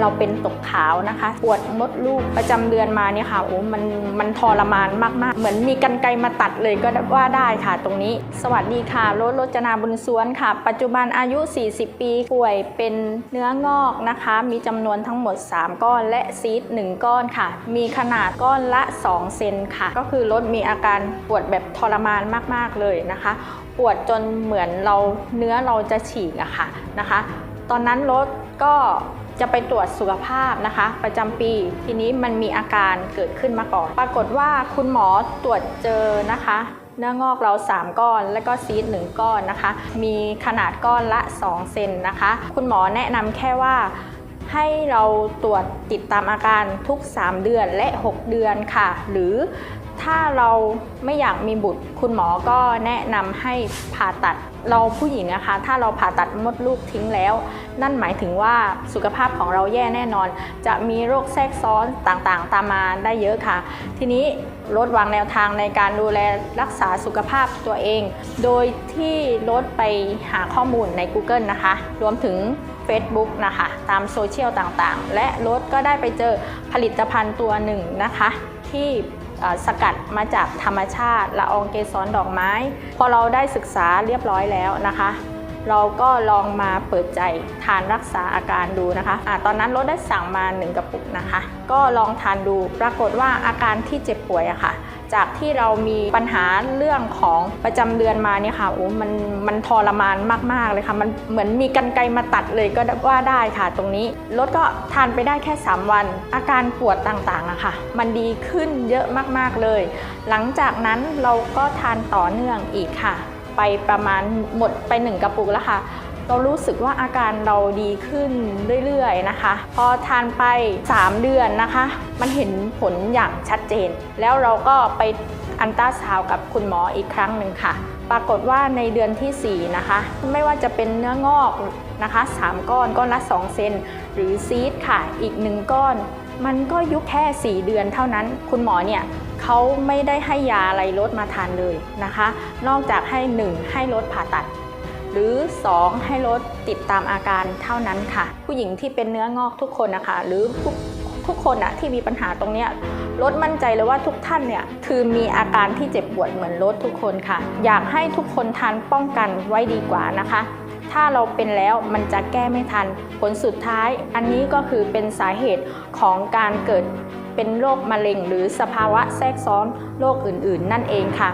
เราเป็นตกขาวนะคะ ปวดมดลูกประจำเดือนมาเนี่ยค่ะโอ้มันมันทรมานมากๆ เหมือนมีกันไกรมาตัดเลยก็ว่าได้ค่ะ ตรงนี้ สวัสดีค่ะรถรจนาบุญสวนค่ะ ปัจจุบันอายุ 40 ปีป่วยเป็นเนื้องอกนะคะ มีจำนวนทั้งหมด 3 ก้อนและซีด1ก้อนค่ะ มีขนาดก้อนละ 2 เซนค่ะ ก็คือรถมีอาการปวดแบบทรมานมากๆเลยนะคะ ปวดจนเหมือนเราเนื้อเราจะฉีกอะค่ะนะคะ ตอนนั้นรถก็ จะไปตรวจสุขภาพนะคะ ประจำปี ทีนี้มันมีอาการเกิดขึ้นมาก่อน ปรากฏว่าคุณหมอตรวจเจอนะคะ เนื้องอกเรา 3 ก้อน แล้วก็ซีด1ก้อนนะคะ มีขนาดก้อนละ 2 เซนนะคะ คุณหมอแนะนำแค่ว่า ให้เราตรวจติดตามอาการทุก 3 เดือนและ 6 เดือนค่ะ หรือถ้าเราไม่อยากมีบุตร คุณหมอก็แนะนำให้ผ่าตัดเราผู้หญิงนะคะ ถ้าเราผ่าตัดมดลูกทิ้งแล้ว นั่นหมายถึงว่าสุขภาพของเราแย่แน่นอน จะมีโรคแทรกซ้อนต่างๆ ตามมาได้เยอะค่ะ ทีนี้ลดวางแนวทางในการดูแลรักษาสุขภาพตัวเอง โดยที่ลดไปหาข้อมูลใน Google นะคะ รวมถึง Facebook นะคะ ตามโซเชียลต่างๆ และรถก็ได้ไปเจอผลิตภัณฑ์ตัวหนึ่งนะคะ ที่สกัดมาจากธรรมชาติละอองเกสรดอกไม้ พอเราได้ศึกษาเรียบร้อยแล้วนะคะ เราก็ลองมาเปิดใจทานรักษาอาการดูนะคะอะตอนนั้นรถได้สั่งมา 1 กระปุกนะคะ ก็ลองทานดูปรากฏว่าอาการที่เจ็บป่วยอะค่ะ จากที่เรามีปัญหาเรื่องของประจำเดือนมาเนี่ยค่ะโอ้มันมันทรมานมากๆเลยค่ะ มันเหมือนมีกันไกรมาตัดเลยก็ว่าได้ค่ะตรงนี้รถก็ทานไปได้แค่ 3 วัน อาการปวดต่างๆอะค่ะ มันดีขึ้นเยอะมากๆเลย หลังจากนั้นเราก็ทานต่อเนื่องอีกค่ะ ไปประมาณหมดไปหนึ่งกระปุกแล้วค่ะ เรารู้สึกว่าอาการเราดีขึ้นเรื่อยๆนะคะ พอทานไป 3 เดือนนะคะ มันเห็นผลอย่างชัดเจน แล้วเราก็ไปอันตราซาวกับคุณหมออีกครั้งหนึ่งค่ะ ปรากฏว่าในเดือนทีสี่ 4 นะคะ ไม่ว่าจะเป็นเนื้องอกนะคะ 3 ก้อนก้อนละ 2 เซนหรือซีดค่ะ อีก 1 ก้อน มันก็ยุบแค่ 4 เดือนเท่านั้น คุณหมอเนี่ยเขาไม่ได้ให้ยาอะไรลดมาทานเลยนะคะ นอกจากให้ 1 ให้ลดผ่าตัด หรือ 2 ให้ลดติดตามอาการเท่านั้นค่ะ ผู้หญิงที่เป็นเนื้องอกทุกคนนะคะ หรือทุกทุกคนอะที่มีปัญหาตรงเนี้ยลดมั่นใจเลยว่าทุกท่านเนี่ยคือมีอาการที่เจ็บปวดเหมือนลดทุกคนค่ะ อยากให้ทุกคนทานป้องกันไว้ดีกว่านะคะ ถ้าเราเป็นแล้วมันจะแก้ไม่ทัน ผลสุดท้ายอันนี้ก็คือเป็นสาเหตุของการเกิดเป็นโรคมะเร็ง หรือสภาวะแทรกซ้อนโรคอื่น ๆ นั่นเองค่ะ